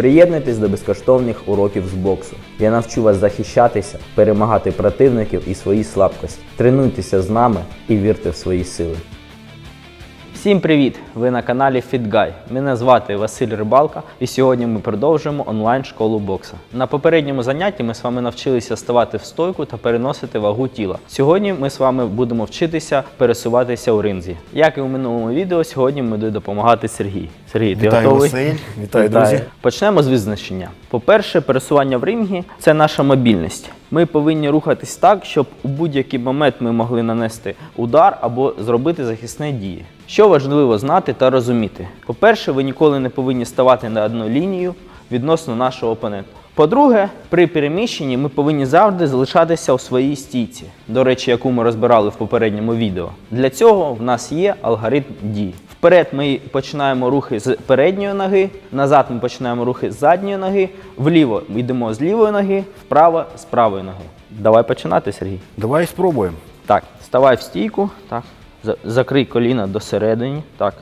Приєднуйтесь до безкоштовних уроків з боксу. Я навчу вас захищатися, перемагати противників і свої слабкості. Тренуйтеся з нами і вірте в свої сили. Всім привіт! Ви на каналі FitGuy. Мене звати Василь Рибалка, і сьогодні ми продовжуємо онлайн школу бокса. На попередньому занятті ми з вами навчилися ставати в стойку та переносити вагу тіла. Сьогодні ми з вами будемо вчитися пересуватися у ринзі. Як і у минулому відео, сьогодні ми буде допомагати Сергій. Сергій, ти Вітаю, готовий? Василь. Вітаю, друзі. Почнемо з визначення. По-перше, пересування в рингі це наша мобільність. Ми повинні рухатись так, щоб у будь-який момент ми могли нанести удар або зробити захисні дії. Що важливо знати та розуміти. По-перше, ви ніколи не повинні ставати на одну лінію відносно нашого опонента. По-друге, при переміщенні ми повинні завжди залишатися у своїй стійці, до речі, яку ми розбирали в попередньому відео. Для цього в нас є алгоритм дій. Вперед ми починаємо рухи з передньої ноги, назад ми починаємо рухи з задньої ноги, вліво йдемо з лівої ноги, вправо з правої ноги. Давай починати, Сергій. Давай спробуємо. Так, вставай в стійку, так. За- Закрий коліна до середини, так.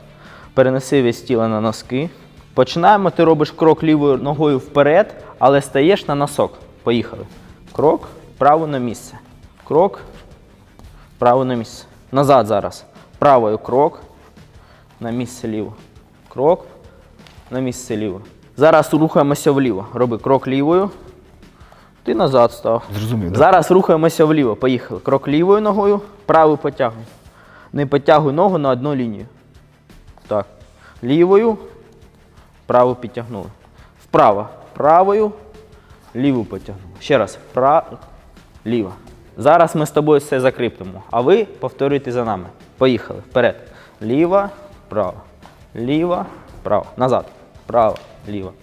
Перенеси весь тіло на носки. Починаємо, ти робиш крок лівою ногою вперед, але стаєш на носок. Поїхали. Крок, право на місце. Крок, право на місце. Назад зараз. Правою крок, на місце ліво. Крок, на місце ліво. Зараз рухаємося вліво. Роби крок лівою. Ти назад став. Зрозумів. Зараз рухаємося вліво. Поїхали. Крок лівою ногою, правою потягуй. Не потягуй ногу на одну лінію. Так. Лівою, праву підтягнули. Вправо. Правою, ліву потягнули. Ще раз. Вправо, ліво. Зараз ми з тобою все закріплемо. А ви повторюйте за нами. Поїхали. Вперед. Ліва, право. Ліва, право. Назад. Право, ліво.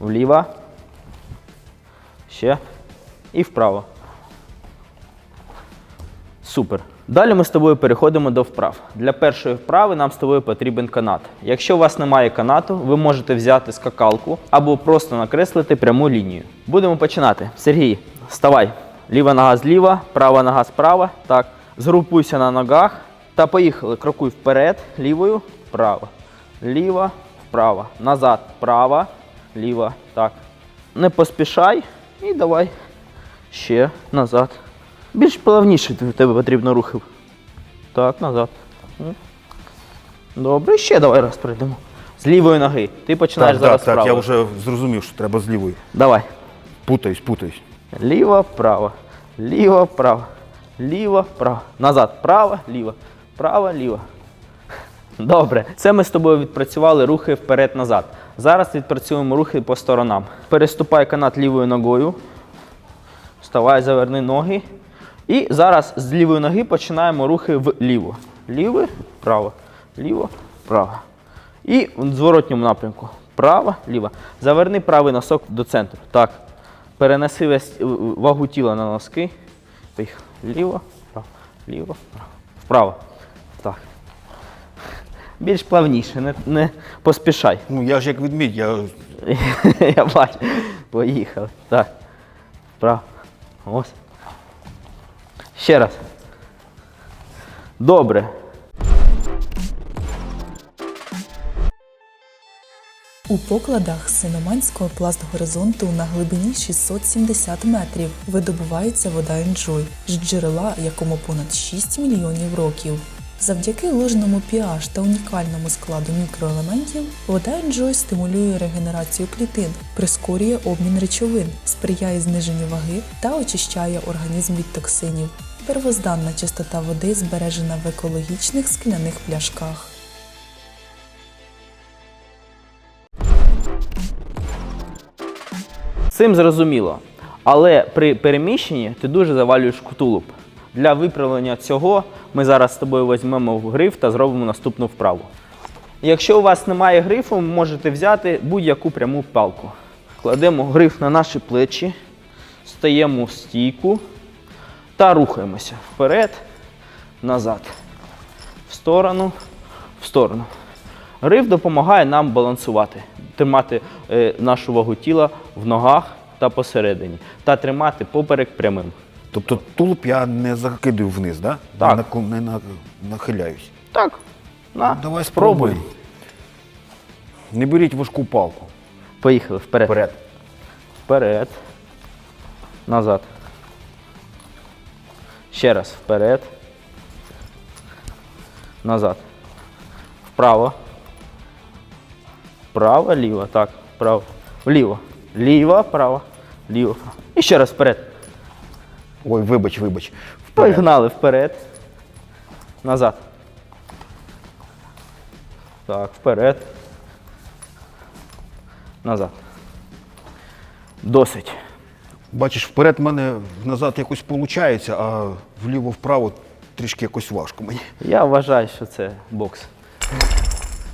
Вліво. Ще. І вправо. Супер. Далі ми з тобою переходимо до вправ. Для першої вправи нам з тобою потрібен канат. Якщо у вас немає канату, ви можете взяти скакалку або просто накреслити пряму лінію. Будемо починати. Сергій, вставай. Ліва нога зліва, права нога справа. Так. Згрупуйся на ногах та поїхали. Крокуй вперед, лівою, вправо. Ліва, вправо. Назад, права, ліва. Так. Не поспішай і давай ще назад. Більш плавніше тебе потрібно рухи. Так, назад. Добре, ще давай раз пройдемо. З лівої ноги. Ти починаєш Так, зараз так, так, я вже зрозумів, що треба з лівої. Давай. Путаюсь, путаюсь. Ліво, право. Ліво, право. Ліво, право. Назад. Право, ліво. Право, ліво. Добре. Це ми з тобою відпрацювали рухи вперед-назад. Зараз відпрацюємо рухи по сторонам. Переступай канат лівою ногою. Вставай, заверни ноги. І зараз з лівої ноги починаємо рухи вліво. Ліве, право, ліво, право. І в зворотньому напрямку. Право, ліво. Заверни правий носок до центру. Так. Перенеси весь е, вагу тіла на носки. Поїхали. Ліво, право, ліво, право. Вправо. Так. Більш плавніше, не, не поспішай. Ну я ж як відмідь, я Я бачу. Поїхали. Так. Вправо. Ось. Ще раз. Добре. У покладах Синоманського пластгоризонту на глибині 670 метрів видобувається вода Енджой з джерела, якому понад 6 мільйонів років. Завдяки ложному pH та унікальному складу мікроелементів вода Енджой стимулює регенерацію клітин, прискорює обмін речовин, сприяє зниженню ваги та очищає організм від токсинів. Первозданна чистота води збережена в екологічних скляних пляшках. Цим зрозуміло. Але при переміщенні ти дуже завалюєш тулуб. Для виправлення цього ми зараз з тобою візьмемо гриф та зробимо наступну вправу. Якщо у вас немає грифу, можете взяти будь-яку пряму палку. Кладемо гриф на наші плечі, стаємо в стійку та рухаємося вперед, назад, в сторону, в сторону. Гриф допомагає нам балансувати, тримати е, нашу вагу тіла в ногах та посередині, та тримати поперек прямим. Тобто тулуб я не закидую вниз, да? Так. Не, наку- не на- нахиляюсь. Так, на, Давай спробуй. спробуємо. Не беріть важку палку. Поїхали вперед. Вперед. Вперед. Назад. Ще раз. Вперед. Назад. Вправо. Вправо, ліво. Так. Вправо. Вліво. Ліво, право. Ліво. І ще раз вперед. Ой, вибач, вибач. Вперед. Погнали вперед. Назад. Так, вперед. Назад. Досить. Бачиш, вперед в мене назад якось виходить, а вліво-вправо трішки якось важко мені. Я вважаю, що це бокс.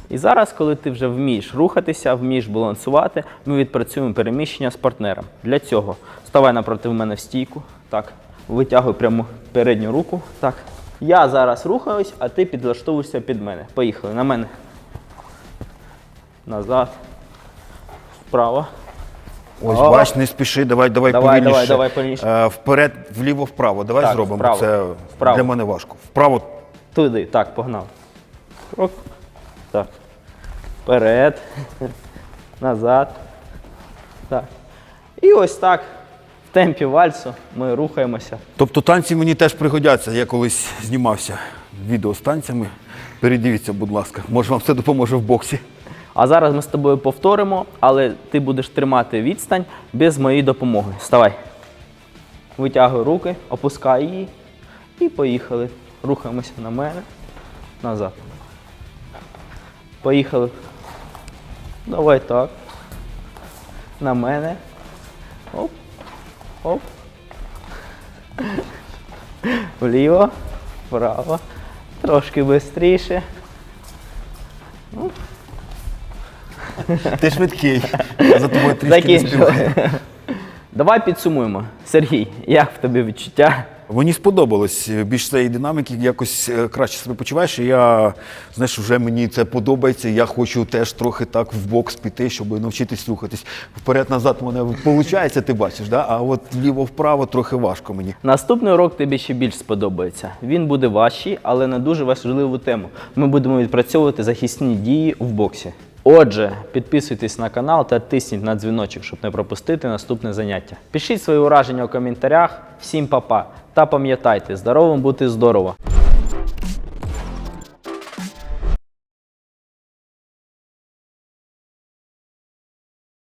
І зараз, коли ти вже вмієш рухатися, вмієш балансувати, ми відпрацюємо переміщення з партнером. Для цього ставай напроти мене в стійку. Так. Витягуй прямо передню руку. Так. Я зараз рухаюсь, а ти підлаштовуєшся під мене. Поїхали на мене. Назад. Вправо. Ось, О. бач, не спіши, давай, давай, Давай, повільніше. давай, давай, повільніше. Е, вперед, вліво-вправо. Давай Так, зробимо. вправо. Це Вправо. для мене важко. Вправо. Туди. Так, погнав. Крок. Так. Вперед. Назад. Так. І ось так. В темпі вальсу ми рухаємося. Тобто танці мені теж пригодяться. Я колись знімався відео з танцями. Передивіться, будь ласка. Може, вам це допоможе в боксі. А зараз ми з тобою повторимо, але ти будеш тримати відстань без моєї допомоги. Вставай. Витягуй руки, опускай її. І поїхали. Рухаємося на мене. Назад. Поїхали. Давай так. На мене. Оп. Оп. Вліво. Вправо. Трошки швидше. Ти швидкий. Я за тобою трішки не Закінчили. співаю. Давай підсумуємо. Сергій, як в тебе відчуття? Мені сподобалось більш цієї динаміки, якось е, краще себе почуваєш. І я знаєш, вже мені це подобається. Я хочу теж трохи так в бокс піти, щоб навчитись рухатись. Вперед-назад мене виходить, ти бачиш, да? а от вліво-вправо трохи важко мені. Наступний урок тобі ще більш сподобається. Він буде важчий, але на дуже важливу тему. Ми будемо відпрацьовувати захисні дії в боксі. Отже, підписуйтесь на канал та тисніть на дзвіночок, щоб не пропустити наступне заняття. Пишіть свої ураження у коментарях. Всім па-па. Та пам'ятайте, здоровим бути здорово!